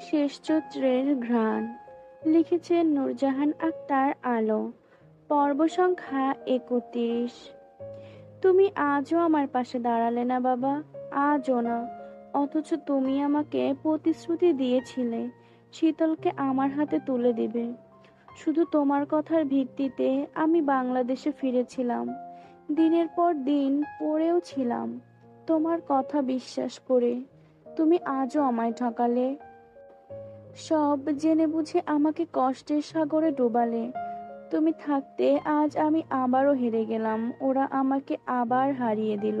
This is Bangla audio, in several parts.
শেষ চৈত্রের ঘ্রাণ, লিখেছেন নূরজাহান আক্তার আলো, পর্ব সংখ্যা একত্রিশ। তুমি আজও আমার পাশে দাঁড়ালে না বাবা, আজও না, অথচ তুমি আমাকে প্রতিশ্রুতি দিয়েছিলে, শীতলকে আমার হাতে তুলে দিবে। শুধু তোমার কথার ভিত্তিতে আমি বাংলাদেশে ফিরেছিলাম, দিনের পর দিন পড়েও ছিলাম। তোমার কথা বিশ্বাস করে, তুমি আজও আমায় ঠকালে সব জেনে বুঝে আমাকে কষ্টের সাগরে ডোবালে। তুমি থাকতে আজ আমি আবারও হেরে গেলাম, ওরা আমাকে আবার হারিয়ে দিল।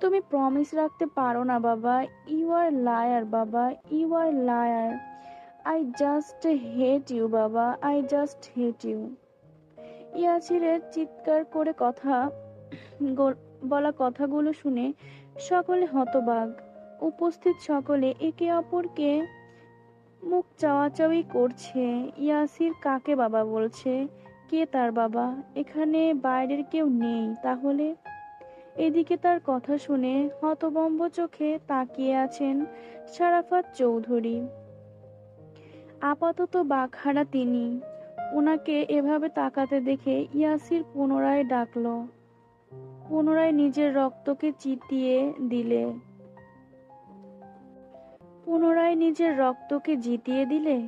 তুমি প্রমিস রাখতে পারো না বাবা ইউ আর লায়ার বাবা you are liar I just hate you বাবা আই জাস্ট হেট ইউ ইয়াসিরের চিৎকার করে কথা বলা কথাগুলো শুনে সকলে হতবাক। উপস্থিত সকলে একে অপরকে মুখ চাওয়াচাওয়ি করছে। ইয়াসির কাকে বাবা বলছে? কে তার বাবা? এখানে বাইরের কেউ নেই, তাহলে? এদিকে তার কথা শুনে হতবম্ব চোখে তাকিয়ে আছেন সারাফাত চৌধুরী। আপাতত বাঘহারা তিনি। ওনাকে এভাবে তাকাতে দেখে ইয়াসির পুনরায় ডাকল। পুনরায় নিজের রক্তকে চিতিয়ে দিলে। পুনরায় নিজের রক্তকে জিতিয়ে দিলে?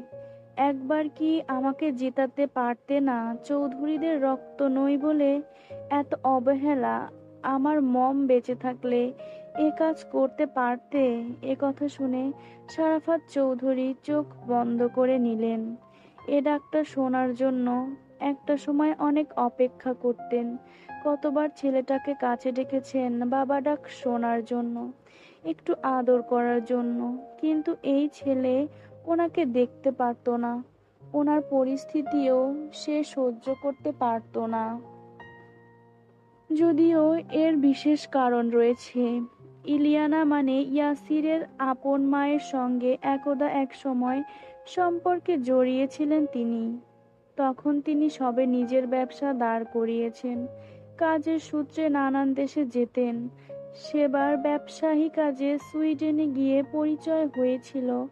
একবার কি আমাকে জেতাতে পারতে না চৌধুরীদের রক্ত নই বলে এত অবহেলা? আমার মম বেঁচে থাকলে এ কাজ করতে পারতে? এ কথা শুনে সারাফাত চৌধুরী চোখ বন্ধ করে নিলেন। এ ডাক্তার শোনার জন্য একটা সময় অনেক অপেক্ষা করতেন। কতবার ছেলেটাকে কাছে ডেকেছেন বাবা ডাক শোনার জন্য। একটু আদর করার জন্য। কিন্তু এই ছেলে ওনাকে দেখতে পারতো না। ওনার পরিস্থিতিও সে সহ্য করতে পারতো না। যদিও এর বিশেষ কারণ রয়েছে। ইলিয়ানা মানে ইয়াসিরের আপন মায়ের সঙ্গে একদা এক সময় সম্পর্কে জড়িয়েছিলেন তিনি। তখন তিনি সবে নিজের ব্যবসা দাঁড় করিয়েছেন। কাজের সূত্রে নানান দেশে যেতেন। সেবার ব্যবসায়ী কাজে সুইডেনে গিয়ে পরিচয় হয়েছিল।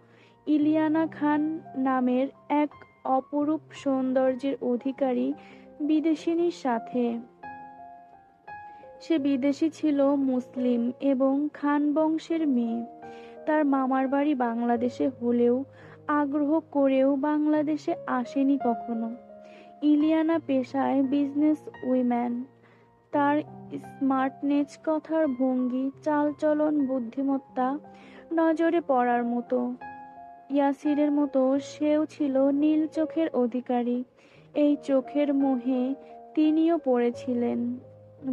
ইলিয়ানা খান নামের এক অপরূপ সৌন্দর্যের অধিকারী বিদেশিনীর সাথে। সে বিদেশি ছিল, মুসলিম এবং খান বংশের মেয়ে। তার মামার বাড়ি বাংলাদেশে হলেও আগ্রহ করেও বাংলাদেশে আসেনি কখনো। ইলিয়ানা পেশায় বিজনেস উইম্যান স্মার্টনেস কথার ভঙ্গি, চালচলন বুদ্ধিমত্তা নজরে পড়ার মতো। ইয়াসিরের মতো সেও ছিল নীল চোখের অধিকারী। এই চোখের মোহে তিনিও পড়েছিলেন।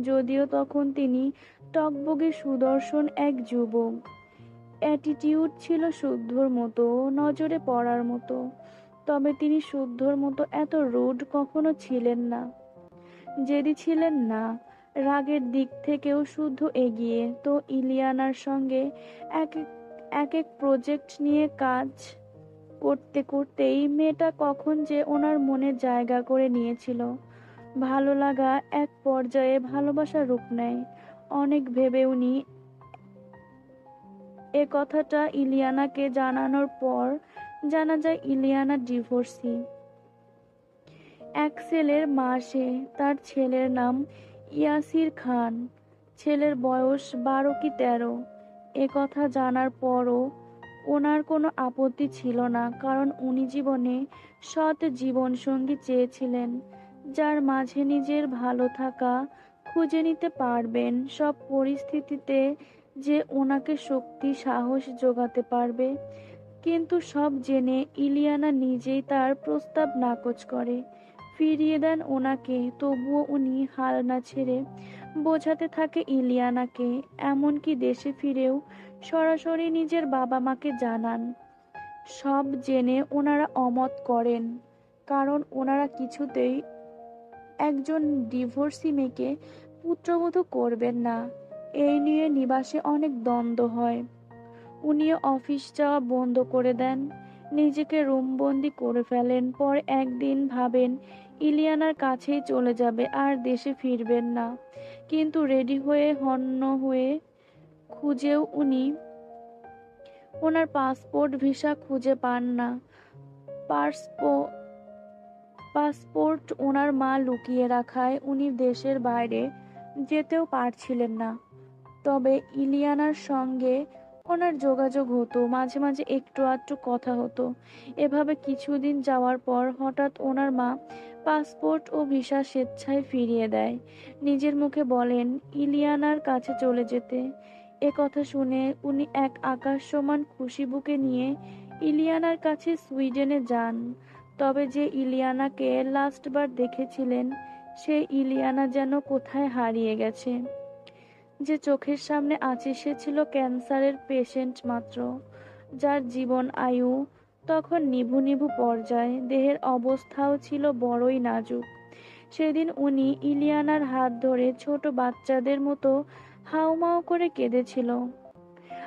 যদিও তখন তিনি টকবগে সুদর্শন এক যুবক। অ্যাটিটিউড ছিল শুদ্ধর মতো, নজরে পড়ার মতো। তবে তিনি শুদ্ধর মতো এত রুড কখনো ছিলেন না। জেদি ছিলেন না রাগের দিক থেকেও শুদ্ধ এগিয়ে। তো ইলিয়ানার সঙ্গে এক এক- এক প্রজেক্ট নিয়ে কাজ করতে করতেই মেয়েটা কখন যে ওনার মনে জায়গা করে নিয়েছিল। ভালো লাগা এক পর্যায়ে ভালোবাসার রূপ নেয়। অনেক ভেবে উনি এ কথাটা ইলিয়ানাকে জানানোর পর জানা যায় ইলিয়ানা ডিভোর্সি এক ছেলের মা সে, তার ছেলের নাম ইয়াসির খান, ছেলের বয়স বারো কি তেরো। এ কথা জানার পরও ওনার কোনো আপত্তি ছিল না, কারণ উনি জীবনে সৎ জীবনসঙ্গী চেয়েছিলেন, যার মাঝে নিজের ভালো থাকা খুঁজে নিতে পারবেন, সব পরিস্থিতিতে যে ওনাকে শক্তি, সাহস যোগাতে পারবে। কিন্তু সব জেনে ইলিয়ানা নিজেই তার প্রস্তাব নাকচ করে। ফিরিয়ে দেন ওনাকে, তবুও উনি হাল না ছেড়ে বোঝাতে থাকে ইলিয়ানাকে, এমনকি দেশে ফিরেও সরাসরি নিজের বাবা মাকে জানান। সব জেনে ওনারা অমত করেন, কারণ ওনারা কিছুতেই একজন ডিভোর্সি মেয়েকে পুত্রবধূ করবেন না। এই নিয়ে নিবাসে অনেক দ্বন্দ্ব হয়। উনিও অফিস যাওয়া বন্ধ করে দেন, নিজেকে রুমবন্দি করে ফেলেন, পর একদিন ভাবেন ইলিয়ানার কাছেই চলে যাবে, আর দেশে ফিরবেন না। কিন্তু রেডি হয়ে, হন্য হয়ে খুঁজেও উনি ওনার পাসপোর্ট, ভিসা খুঁজে পান না। পাসপো, পাসপোর্ট ওনার মা লুকিয়ে রাখায় উনি দেশের বাইরে যেতেও পারছিলেন না। তবে ইলিয়ানার সঙ্গে ওনার যোগাযোগ হতো, মাঝে মাঝে একটু আধটু কথা হতো। এভাবে কিছুদিন যাওয়ার পর হঠাৎ ওনার মা পাসপোর্ট ও ভিসা স্বেচ্ছায় ফিরিয়ে দেয়। নিজের মুখে বলেন, ইলিয়ানার কাছে চলে যেতে। এ কথা শুনে উনি এক আকাশ সমান খুশি বুকে নিয়ে ইলিয়ানার কাছে সুইডেনে যান। তবে যে ইলিয়ানাকে লাস্টবার দেখেছিলেন, সে ইলিয়ানা যেন কোথায় হারিয়ে গেছে। যে চোখের সামনে আছে সে ছিল ক্যান্সারের পেশেন্ট মাত্র, যার জীবন আয়ু তখন নিভু নিভু পর্যায়ে, দেহের অবস্থাও ছিল বড়ই নাজুক। সেদিন উনি ইলিয়ানার হাত ধরে ছোট বাচ্চাদের মতো হাউমাউ করে কেঁদেছিল।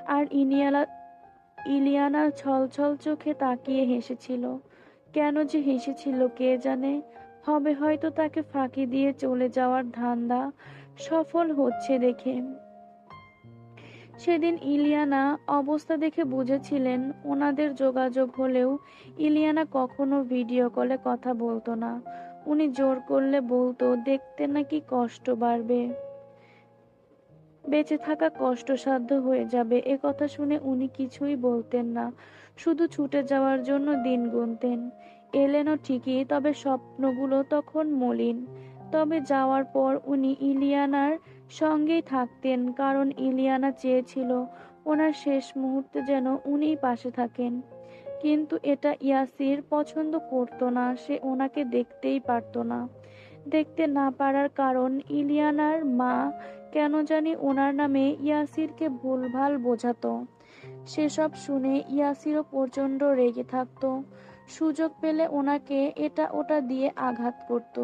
আর ইনিয়ালা ইলিয়ানা ছলছল চোখে তাকিয়ে হেসেছিল। কেন যে হেসেছিল কে জানে? হবে হয়তো তাকে ফাঁকি দিয়ে চলে যাওয়ার ধান্দা সফল হচ্ছে দেখে। সেদিন ইলিয়ানা অবস্থা দেখে বুঝেছিলেন ওনাদের যোগাযোগ হলেও ইলিয়ানা কখনো ভিডিও কলে কথা বলতো না। উনি জোর করলে বলতো, দেখতে নাকি কষ্ট বাড়বে। বেঁচে থাকা কষ্টসাধ্য হয়ে যাবে। এ কথা শুনে উনি কিছুই বলতেন না। শুধু ছুটে যাওয়ার জন্য দিন গুনতেন। এলেনও ঠিকই, তবে স্বপ্নগুলো তখন মলিন। তবে যাওয়ার পর উনি ইলিয়ানার সঙ্গেই থাকতেন, কারণ ইলিয়ানা চেয়েছিল ওনার শেষ মুহূর্তে যেন উনিই পাশে থাকেন। কিন্তু এটা ইয়াসির পছন্দ করতো না, সে ওনাকে দেখতেই পারতো না। দেখতে না পারার কারণ ইলিয়ানার মা কেন জানি ওনার নামে ইয়াসিরকে ভুলভাল বোঝাতো। সেসব শুনে ইয়াসিরও প্রচণ্ড রেগে থাকতো। সুযোগ পেলে ওনাকে এটা ওটা দিয়ে আঘাত করত।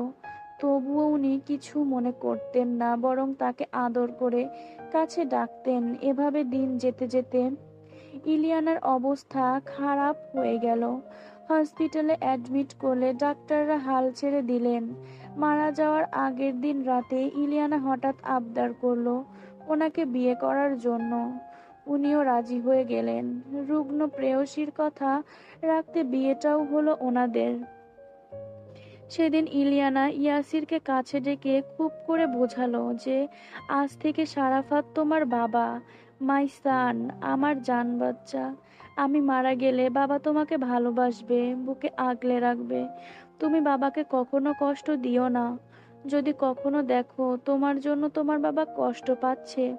তবুও উনি কিছু মনে করতেন না, বরং তাকে আদর করে কাছে ডাকতেন। এভাবে দিন যেতে যেতে ইলিয়ানার অবস্থা খারাপ হয়ে গেল। হসপিটালে অ্যাডমিট করলে ডাক্তাররা হাল ছেড়ে দিলেন। মারা যাওয়ার আগের দিন রাতে ইলিয়ানা হঠাৎ আবদার করল ওনাকে বিয়ে করার জন্য। উনিও রাজি হয়ে গেলেন। রুগ্ন প্রেয়সীর কথা রাখতে বিয়েটাও হলো ওনাদের। সেদিন ইলিয়ানা ইয়াসিরকে কাছে ডেকে খুব করে বোঝালো যে, আজ থেকে সারাফাত তোমার বাবা। মাই সান, আমার জান বাচ্চা। আমি মারা গেলে বাবা তোমাকে ভালোবাসবে, বুকে আগলে রাখবে। তুমি বাবাকে কখনো কষ্ট দিও না। যদি কখনো দেখো তোমার জন্য তোমার বাবা কষ্ট পাচ্ছে,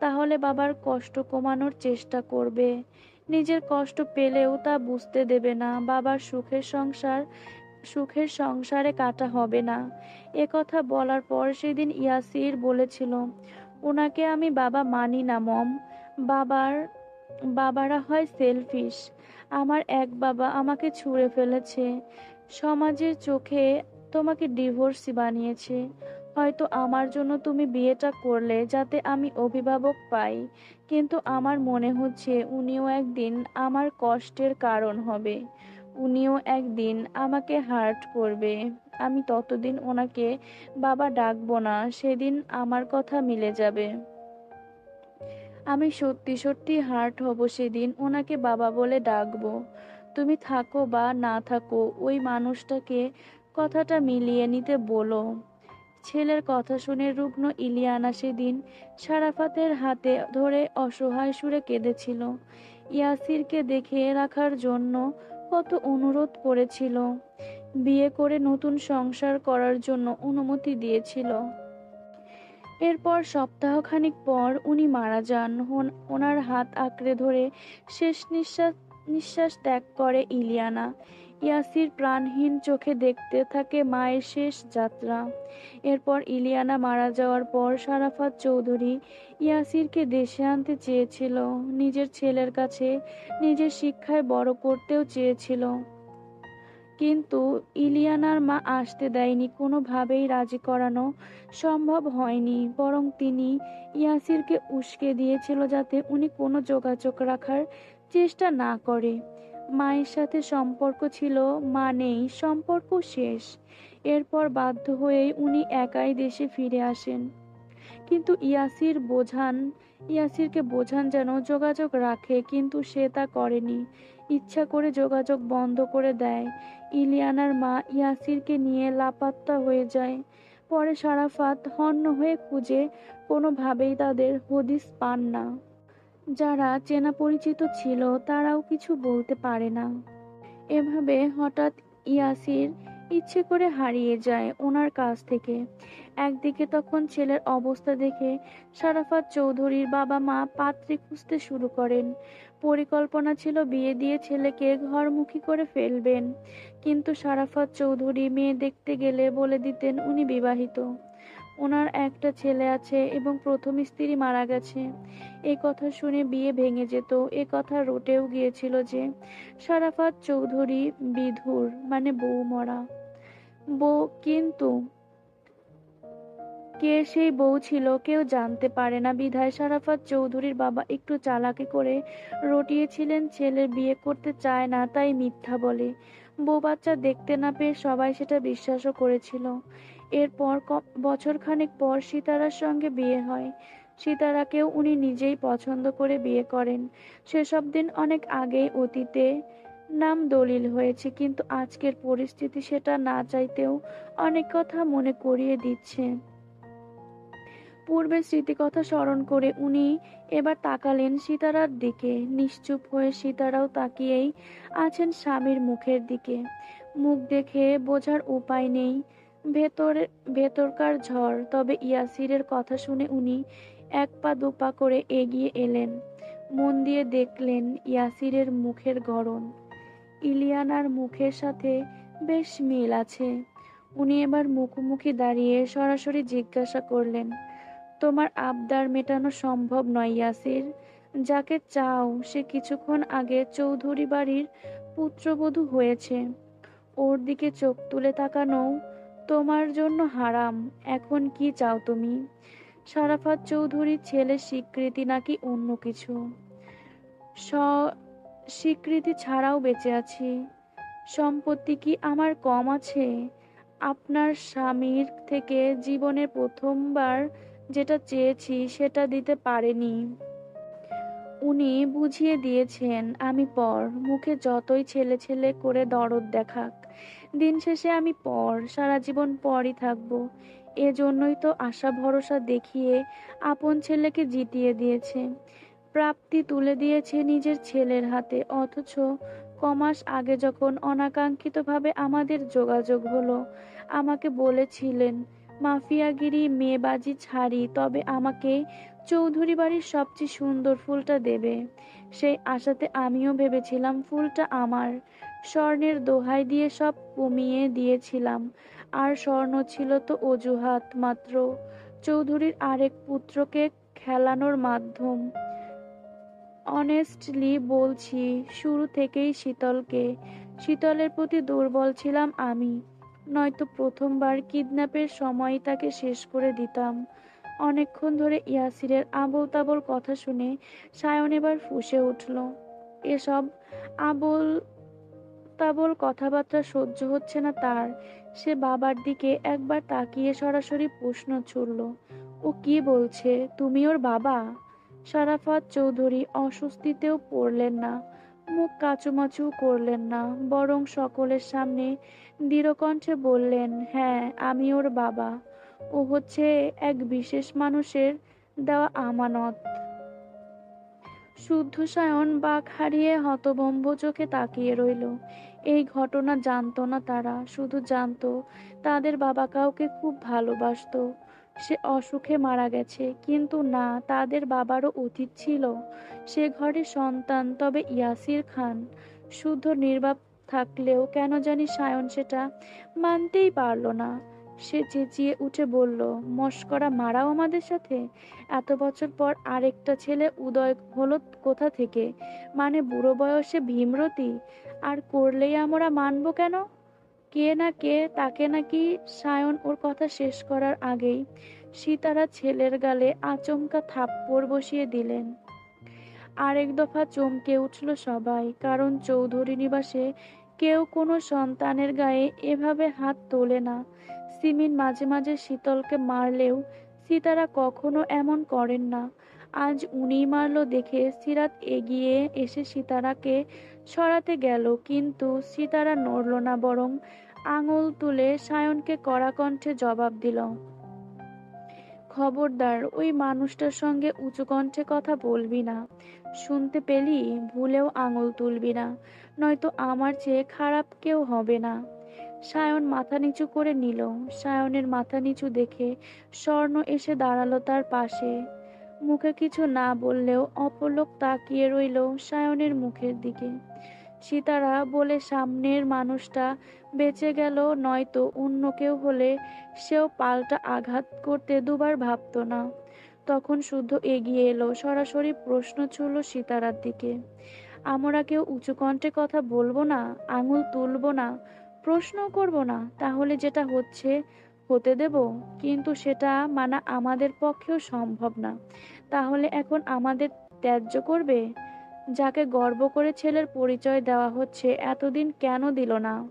তাহলে বাবার কষ্ট কমানোর চেষ্টা করবে। নিজের কষ্ট পেলেও তা বুঝতে দেবে না। বাবার সুখের সংসার সুখের সংসারে কাটা হবে না। এ কথা বলার পর সেদিন ইয়াসির বলেছিল ওনাকে আমি বাবা মানি না, মম। বাবার, বাবারা হয় সেলফিশ। আমার এক বাবা আমাকে ছুঁড়ে ফেলেছে। সমাজের চোখে তোমাকে ডিভোর্সি বানিয়েছে। হয়তো আমার জন্য তুমি বিয়েটা করলে যাতে আমি অভিভাবক পাই। কিন্তু আমার মনে হচ্ছে উনিও একদিন আমার কষ্টের কারণ হবে। উনিও একদিন আমাকে হার্ট করবে। আমি ততদিন ওনাকে বাবা ডাকবো না, সেদিন আমার কথা মিলে যাবে। আমি সত্যি সত্যি হার্ট হব সেদিন ওনাকে বাবা বলে ডাকবো। তুমি থাকো বা না থাকো, ওই মানুষটাকে কথাটা মিলিয়ে নিতে বলো। ছেলের কথা শুনে রুগ্ন ইলিয়ানা সেদিন সারাফাতের হাতে ধরে অসহায় সুরে কেঁদেছিল। ইয়াসিরকে দেখে রাখার জন্য কত অনুরোধ করেছিল। বিয়ে করে নতুন সংসার করার জন্য অনুমতি দিয়েছিল। এরপর সপ্তাহখানিক পর উনি মারা যান। ওনার হাত আঁকড়ে ধরে শেষ নিঃশ্বাস নিঃশ্বাস ত্যাগ করে ইলিয়ানা। ইয়াসির প্রাণহীন চোখে দেখতে থাকে মায়ের শেষ যাত্রা। এরপর ইলিয়ানা মারা যাওয়ার পর সারাফাত চৌধুরী ইয়াসিরকে দেশে আনতে চেয়েছিল। নিজের ছেলের কাছে নিজের শিক্ষায় বড় করতেও চেয়েছিল। কিন্তু ইলিয়ানার মা আসতে দেয়নি, কোনোভাবেই রাজি করানো সম্ভব হয়নি। বরং তিনি ইয়াসিরকে উস্কে দিয়েছিল যাতে উনি কোনো যোগাযোগ রাখার চেষ্টা না করে। মায়ের সাথে সম্পর্ক ছিল মা নেই সম্পর্ক শেষ। এরপর বাধ্য হয়েই উনি একাই দেশে ফিরে আসেন। কিন্তু ইয়াসির বোঝান, ইয়াসিরকে বোঝান যেন যোগাযোগ রাখে, কিন্তু সে তা করেনি। ইচ্ছা করে যোগাযোগ বন্ধ করে দেয়। ইলিয়ানার মা ইয়াসিরকে নিয়ে লাপাত্তা হয়ে যায়। পরে সারাফাত হন্য হয়ে খুঁজে, কোনোভাবেই তাদের হদিস পান না। যারা চেনা পরিচিত ছিল তারাও কিছু বলতে পারে না। এভাবে হঠাৎ ইয়াসির ইচ্ছে করে হারিয়ে যায় ওনার কাছ থেকে। একদিকে তখন ছেলের অবস্থা দেখে সারাফাত চৌধুরীর বাবা মা পাত্রী খুঁজতে শুরু করেন। পরিকল্পনা ছিল বিয়ে দিয়ে ছেলেকে ঘরমুখী করে ফেলবেন, কিন্তু সারাফাত চৌধুরী মেয়ে দেখতে গেলে বলে দিতেন উনি বিবাহিত। ওনার একটা ছেলে আছে এবং প্রথম স্ত্রী মারা গেছে। এই কথা শুনে বিয়ে ভেঙে যেত। এ কথা রটেও গিয়েছিল যে, সারাফাত চৌধুরী বিধুর মানে বউ মরা। বউ কিন্তু কে সেই বউ ছিল কেউ জানতে পারে না। বিধায় সারাফাত চৌধুরীর বাবা একটু চালাকি করে রটিয়েছিলেন, ছেলের বিয়ে করতে চায় না, তাই মিথ্যা বলে। বউ বাচ্চা দেখতে না পেয়ে সবাই সেটা বিশ্বাসও করেছিল। এরপর বছরখানেক পর সীতারার সঙ্গে বিয়ে হয়। সীতারাকেও উনি নিজেই পছন্দ করে বিয়ে করেন। সেসব দিন অনেক আগেই অতীতে নাম দলিল হয়েছে, কিন্তু আজকের পরিস্থিতি সেটা না চাইতেও অনেক কথা মনে করিয়ে দিচ্ছে। পূর্বের স্মৃতিকথা স্মরণ করে উনি এবার তাকালেন সীতারার দিকে। নিশ্চুপ হয়ে সীতারাও তাকিয়েই আছেন স্বামীর মুখের দিকে। মুখ দেখে বোঝার উপায় নেই। ভেতরে, ভেতরকার ঝড়। তবে ইয়াসিরের কথা শুনে উনি এক পা দু পা করে এগিয়ে এলেন। মন দিয়ে দেখলেন ইয়াসিরের মুখের গড়ন। ইলিয়ানার মুখের সাথে বেশ মিল আছে। উনি এবার মুখোমুখি দাঁড়িয়ে সরাসরি জিজ্ঞাসা করলেন, তোমার আবদার মেটানো সম্ভব নয় ইয়াসির। যাকে চাও, সে কিছুক্ষণ আগে চৌধুরী বাড়ির পুত্রবধূ হয়েছে। ওর দিকে চোখ তুলে তাকানো তোমার জন্য হারাম। এখন কি চাও তুমি? সারাফাত চৌধুরীর ছেলের স্বীকৃতি নাকি অন্য কিছু? স, স্বীকৃতি ছাড়াও বেঁচে আছি। সম্পত্তি কি আমার কম আছে? আপনার স্বামীর থেকে জীবনের প্রথমবার যেটা চেয়েছি সেটা দিতে পারেনি। উনি বুঝিয়ে দিয়েছেন, আমি পর। মুখে যতই ছেলে ছেলে করে দরদ দেখাক। দিন শেষে আমি পর, সারা জীবন পরই থাকব। এজন্যই তো আশা ভরসা দেখিয়ে আপন ছেলেকে জিতিয়ে দিয়েছে। প্রাপ্তি তুলে দিয়েছে নিজের ছেলের হাতে, অথচ কমাস আগে যখন অনাকাঙ্ক্ষিতভাবে আমাদের যোগাযোগ হলো, আমাকে বলেছিলেন, মাফিয়াগিরি মেয়েবাজি ছাড়ি, তবে আমাকে চৌধুরী বাড়ির সবচেয়ে সুন্দর ফুলটা দেবে। সেই আশাতে আমিও ভেবেছিলাম, ফুলটা আমার। স্বর্ণের দোহাই দিয়ে সব কমিয়ে দিয়েছিলাম। আর স্বর্ণ ছিল তো অজুহাত মাত্র। চৌধুরীর আরেক পুত্রকে খেলানোর মাধ্যম। অনেস্টলি বলছি, শুরু থেকেই শীতলকে। শীতলের প্রতি দুর্বল ছিলাম আমি। নয়তো প্রথমবার কিডন্যাপের সময় তাকে শেষ করে দিতাম। অনেকক্ষণ ধরে ইয়াসিরের আবল তাবল কথা শুনে সায়ন এবার ফুসে উঠল। এসব আবল তাবল কথাবার্তা সহ্য হচ্ছে না তার। সে বাবার দিকে একবার তাকিয়ে সরাসরি প্রশ্ন ছুড়ল, ও কি বলছে? তুমি ওর বাবা? সারাফাত চৌধুরী অস্বস্তিতেও পড়লেন না, মুখ কাচুমাচু করলেন না, বরং সকলের সামনে দৃঢ়কণ্ঠে বললেন হ্যাঁ আমি ওর বাবা। ও হচ্ছে এক বিশেষ মানুষের দেওয়া আমানত। শুদ্ধ সায়ন বাঘ হারিয়ে হতভম্ব চোখে তাকিয়ে রইল। এই ঘটনা জানতো না তারা, শুধু জানতো, তাদের বাবা কাউকে খুব ভালোবাসতো। সে অসুখে মারা গেছে, কিন্তু না, তাদের বাবারও উচিত ছিল। সে ঘরে সন্তান, তবে ইয়াসির খান। শুদ্ধ নির্বাপ থাকলেও কেন জানি সায়ন সেটা মানতেই পারল না। সে চেঁচিয়ে উঠে বলল মস্করা মারাও আমাদের সাথে? এত বছর পর আরেকটা ছেলে উদয় হলো কোথা থেকে? মানে বুড়ো বয়সে ভীমরতি? আর করলেই আমরা মানব কেন? কে না কে, তাকে নাকি সায়ন ওর কথা শেষ করার আগেই সীতারা ছেলের গালে আচমকা থাপ্পড় বসিয়ে দিলেন। আরেক দফা চমকে উঠল সবাই, কারণ চৌধুরী নিবাসে কেউ কোনো সন্তানের গায়ে এভাবে হাত তোলে না। সিমিন মাঝে মাঝে শীতলকে মারলেও সিতারা কখনো এমন করেন না। আজ উনি মারল দেখে সিরাত এগিয়ে এসে সিতারাকে সরাতে গেল, কিন্তু সিতারা নড়ল না, বরং আঙুল তুলে সায়নকে কড়া কণ্ঠে জবাব দিল, খবরদার, ওই মানুষটার সঙ্গে উঁচু কণ্ঠে কথা বলবি না। শুনতে পেলি, ভুলেও আঙুল তুলবি না, নয়তো আমার চেয়ে খারাপ কেউ হবে না। সায়ন মাথা নিচু করে নিল। সায়নের মাথা নিচু দেখে স্বর্ণ এসে দাঁড়াল তার পাশে। মুখে কিছু না বললেও অপলক তাকিয়ে রইল সায়নের মুখের দিকে। সীতারা বলে, সামনের মানুষটা বেঁচে গেল, নয়তো অন্য কেউ হলে সেও পাল্টা আঘাত করতে দুবার ভাবতো না। তখন শুদ্ধ এগিয়ে এলো। সরাসরি প্রশ্ন ছুড়ল সীতারার দিকে। আমরা কেউ উঁচু কণ্ঠে কথা বলব না? আঙুল তুলবো না? প্রশ্ন করব না, তাহলে যেটা হচ্ছে, হতে দেব, কিন্তু সেটা মানা আমাদের পক্ষেও সম্ভব না। তাহলে এখন আমাদের ত্যায্য করবে? যাকে গর্ব করে ছেলের পরিচয় দেওয়া হচ্ছে, এতদিন কেন দিল না?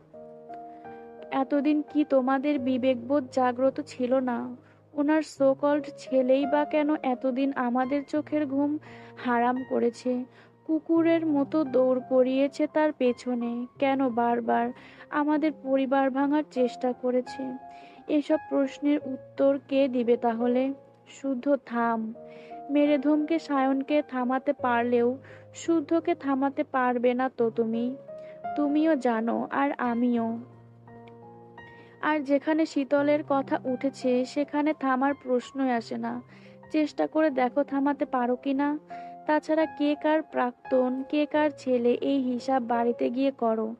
এতদিন কি তোমাদের বিবেকবোধ জাগ্রত ছিল না? ওনার সোকল্ড ছেলেই বা কেন এতদিন আমাদের চোখের ঘুম হারাম করেছে? কুকুরের মতো দৌড় করিয়েছে তার পেছনে। কেন বারবার আমাদের পরিবার ভাঙার চেষ্টা করেছে? এসব প্রশ্নের উত্তর কে দিবে তাহলে? শুদ্ধ থাম। মেরে ধমকে সায়নকে থামাতে পারলেও শুদ্ধকে থামাতে পারবে না তো তুমি। তুমিও জানো আর আমিও। আর যেখানে শীতলের কথা উঠেছে, সেখানে থামার প্রশ্নই আসে না। চেষ্টা করে দেখো থামাতে পারো কি না তাছাড়া কে কার প্রাক্তন, কে কার ছেলে এই হিসাব বাড়িতে গিয়ে করো।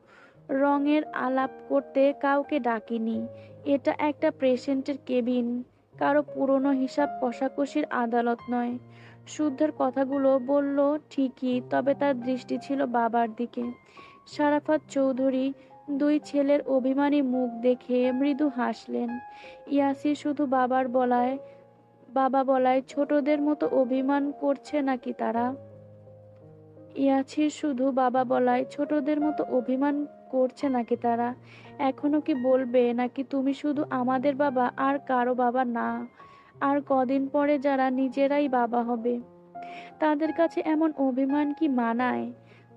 রঙের আলাপ করতে কাউকে ডাকিনি। এটা একটা পেশেন্টের কেবিন। কারও পুরনো হিসাব কষাকষির আদালত নয়। শুদ্ধের কথাগুলো বলল, ঠিকই, তবে তার দৃষ্টি ছিল বাবার দিকে। সারাফাত চৌধুরী দুই ছেলের অভিমানী মুখ দেখে মৃদু হাসলেন। ইয়াসি শুধু বাবার বলায় বাবা বলায়, ছোটদের মতো অভিমান করছে নাকি তারা? ইয়াছির শুধু বাবা বলায়, ছোটদের মতো অভিমান করছে নাকি তারা? এখনও কি বলবে? নাকি তুমি শুধু আমাদের বাবা আর কারও বাবা না? আর কদিন পরে যারা নিজেরাই বাবা হবে, তাদের কাছে এমন অভিমান কি মানায়?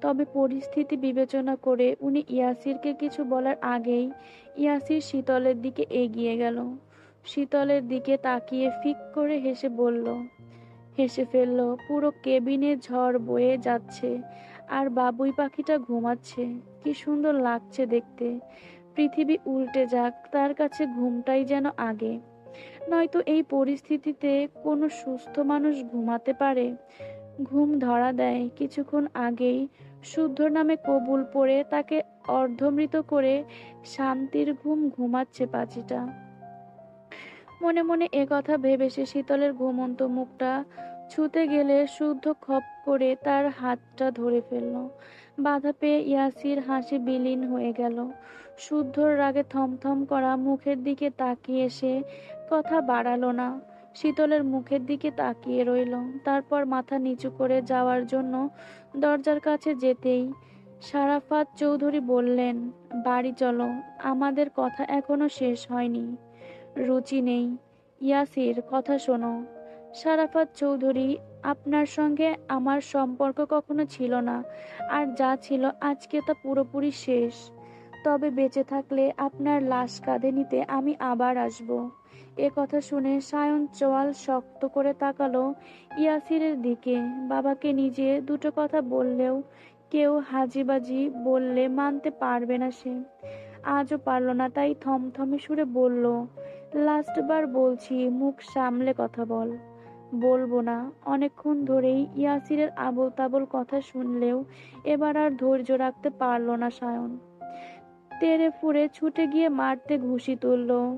তবে পরিস্থিতি বিবেচনা করে উনি ইয়াসিরকে কিছু বলার আগেই ইয়াসির শীতলের দিকে এগিয়ে গেল। শীতলের দিকে তাকিয়ে ফিক করে হেসে বলল, হেসে ফেলল, পুরো কেবিনে ঝড় বয়ে যাচ্ছে, আর বাবুই পাখিটা ঘুমাচ্ছে, কি সুন্দর লাগছে দেখতে। পৃথিবী উল্টে যাক, তার কাছে ঘুমটাই যেন আগে। নয়তো এই পরিস্থিতিতে কোনো সুস্থ মানুষ ঘুমাতে পারে? ঘুম ধরা দেয়, কিছুক্ষণ আগেই শুদ্ধ নামে কবুল পড়ে তাকে অর্ধমৃত করে শান্তির ঘুম ঘুমাচ্ছে পাখিটা। মনে মনে একথা ভেবে সে শীতলের ঘুমন্ত মুখটা ছুতে গেলে শুদ্ধ খপ করে তার হাতটা ধরে ফেলল। বাধা পেয়ে ইয়াসির হাসি বিলীন হয়ে গেল। শুদ্ধর রাগে থমথম করা মুখের দিকে তাকিয়ে সে কথা বাড়ালো না। শীতলের মুখের দিকে তাকিয়ে রইল। তারপর মাথা নিচু করে যাওয়ার জন্য দরজার কাছে যেতেই সারাফাত চৌধুরী বললেন, বাড়ি চলো, আমাদের কথা এখনও শেষ হয়নি। রুচি নেই। ইয়াসির কথা শোনো। সারাফাত চৌধুরী, আপনার সঙ্গে আমার সম্পর্ক কখনো ছিল না, আর যা ছিল আজকে তা পুরোপুরি শেষ। তবে বেঁচে থাকলে আপনার লাশ কাঁধে নিতে আমি আবার আসব। এ কথা শুনে সায়ন চোয়াল শক্ত করে তাকালো ইয়াসিরের দিকে। বাবাকে নিজে দুটো কথা বললেও কেউ হাজিবাজি বললে মানতে পারবে না সে। আজও পারল না, তাই থমথমে সুরে বলল লাস্টবার বলছি, মুখ সামলে কথা বল। বলব না। অনেকক্ষণ ধরেই ইয়াসিরের আবল তাবল কথা শুনলেও এবার আর ধৈর্য রাখতে পারল না সায়ন। তেরে ফুরে ছুটে গিয়ে মারতে ঘুষি তুলল,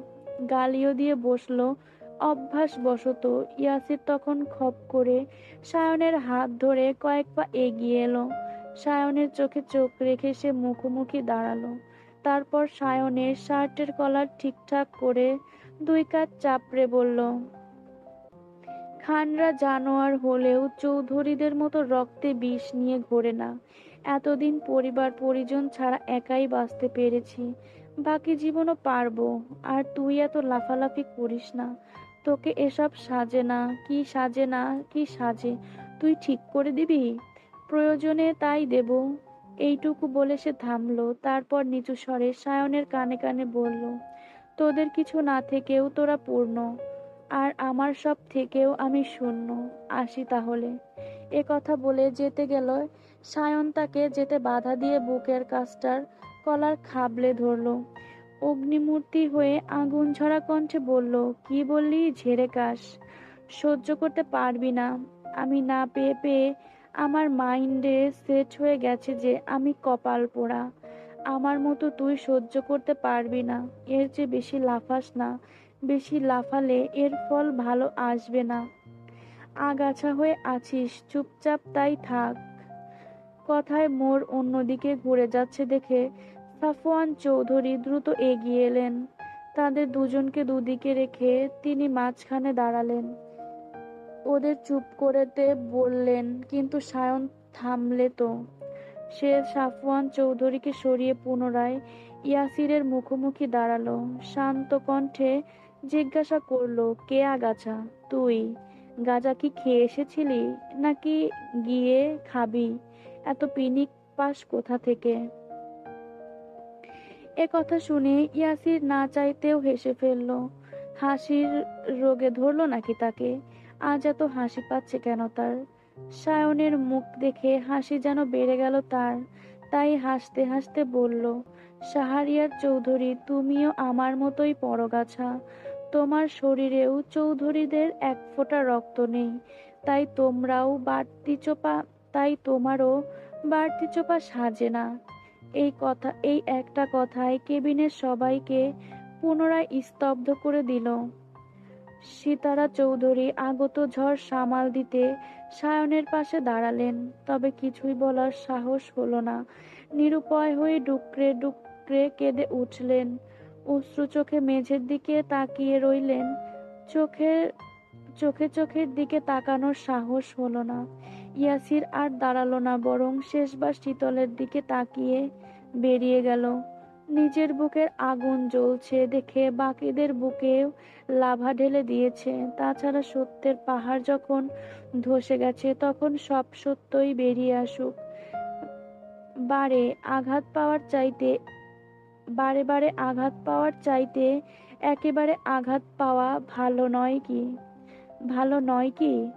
গালিও দিয়ে বসল। অভ্যাস বশত ইয়াসির তখন খপ করে সায়নের হাত ধরে কয়েক পা এগিয়ে এলো। সায়নের চোখে চোখ রেখে সে মুখোমুখি দাঁড়াল। তারপর সায়নের শার্টের কলার ঠিকঠাক করে দুই কাজ চাপড়ে বলল, খানরা জানোয়ার হলেও চৌধুরীদের মতো রক্তে বিষ নিয়ে ঘোরে না। এতদিন পরিবার পরিজন ছাড়া একাই বাঁচতে পেরেছি। বাকি জীবনও পারব, আর তুই এত লাফালাফি করিস না। তোকে এসব সাজে না, কি সাজে না, কি সাজে। তুই ঠিক করে দিবি? প্রয়োজনে তাই দেব। এইটুকু বলে সে থামলো, তারপর নিচু স্বরে সায়নের কানে কানে বলল তোদের কিছু না থেকেও তোরা পূর্ণ, আর আমার সব থেকেও আমি শূন্য। আসি তাহলে। এ কথা বলে যেতে গেল। সায়ন তাকে যেতে বাধা দিয়ে বুকের কাজটার কলার খাবলে ধরলো। অগ্নিমূর্তি হয়ে আগুন ঝরা কণ্ঠে বলল, কি বললি, ঝেড়ে কাশ? সহ্য করতে পারবি না। আমি না পেয়ে পেয়ে আমার মাইন্ডে সেট হয়ে গেছে যে আমি কপাল পোড়া। আমার মতো তুই সহ্য করতে পারবি না। এর চেয়ে বেশি লাফাস না। বেশি লাফালে এর ফল ভালো আসবে না। আগাছা হয়ে আছিস, চুপচাপ তাই থাক। কথায় মোর অন্যদিকে ঘুরে যাচ্ছে দেখে সাফওয়ান চৌধুরী দ্রুত এগিয়ে এলেন। তাদের দুজনকে দুদিকে রেখে তিনি মাঝখানে দাঁড়ালেন। ওদের চুপ করেতে বললেন, কিন্তু সায়ন থামলে তো। সে সাফওয়ান চৌধুরীকে সরিয়ে পুনরায় ইয়াসিরের মুখোমুখি দাঁড়াল। শান্ত কণ্ঠে জিজ্ঞাসা করল, কে আগাছা? তুই? গাজা কি খেয়ে এসেছিলি? নাকি গিয়ে খাবি? এত পিনিক পাস কোথা থেকে? এ কথা শুনে ইয়াসির না চাইতেও হেসে ফেলল। হাসির রোগে ধরলো নাকি তাকে? আজ এত হাসি পাচ্ছে কেন তার? সায়নের মুখ দেখে হাসি যেন বেড়ে গেল তার। তাই হাসতে হাসতে বলল, সাহারিয়ার চৌধুরী, তুমিও আমার মতোই পরগাছা। তোমার শরীরেও চৌধুরীদের এক ফোঁটা রক্ত নেই। তাই তোমরাও বাড়তি চোপা, তাই তোমারও বাড়তি চোপা সাজে না। এই কথা, এই একটা কথায় কেবিনের সবাইকে পুনরায় স্তব্ধ করে দিল। সীতারা চৌধুরী আগত ঝড় সামাল দিতে সায়নের পাশে দাঁড়ালেন, তবে কিছুই বলার সাহস হলো না। নিরুপায় হয়ে ডুকরে ডুকরে কেঁদে উঠলেন। অশ্রু চোখে মেঝের দিকে তাকিয়ে রইলেন। চোখের চোখে চোখের দিকে তাকানোর সাহস হলো না। ইয়াসির আর দাঁড়াল না, বরং শেষবার শীতলের দিকে তাকিয়ে বেরিয়ে গেল। নিজের বুকের আগুন জ্বলছে দেখে বাকিদের বুকেও লাভা ঢেলে দিয়েছে। তাছাড়া সত্যের পাহাড় যখন ধসে গেছে, তখন সব সত্যই বেরিয়ে আসুক। বারে আঘাত পাওয়ার চাইতে, বারে বারে আঘাত পাওয়ার চাইতে একেবারে আঘাত পাওয়া ভালো নয় কি? ভালো নয় কি?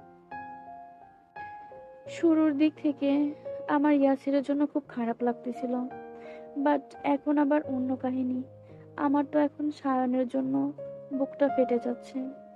শুরুর দিক থেকে আমার ইয়াসিরের জন্য খুব খারাপ লাগতেছিল। বাট এখন আবার অন্য কাহিনী। আমার তো এখন সায়নের জন্য বুকটা ফেটে যাচ্ছে।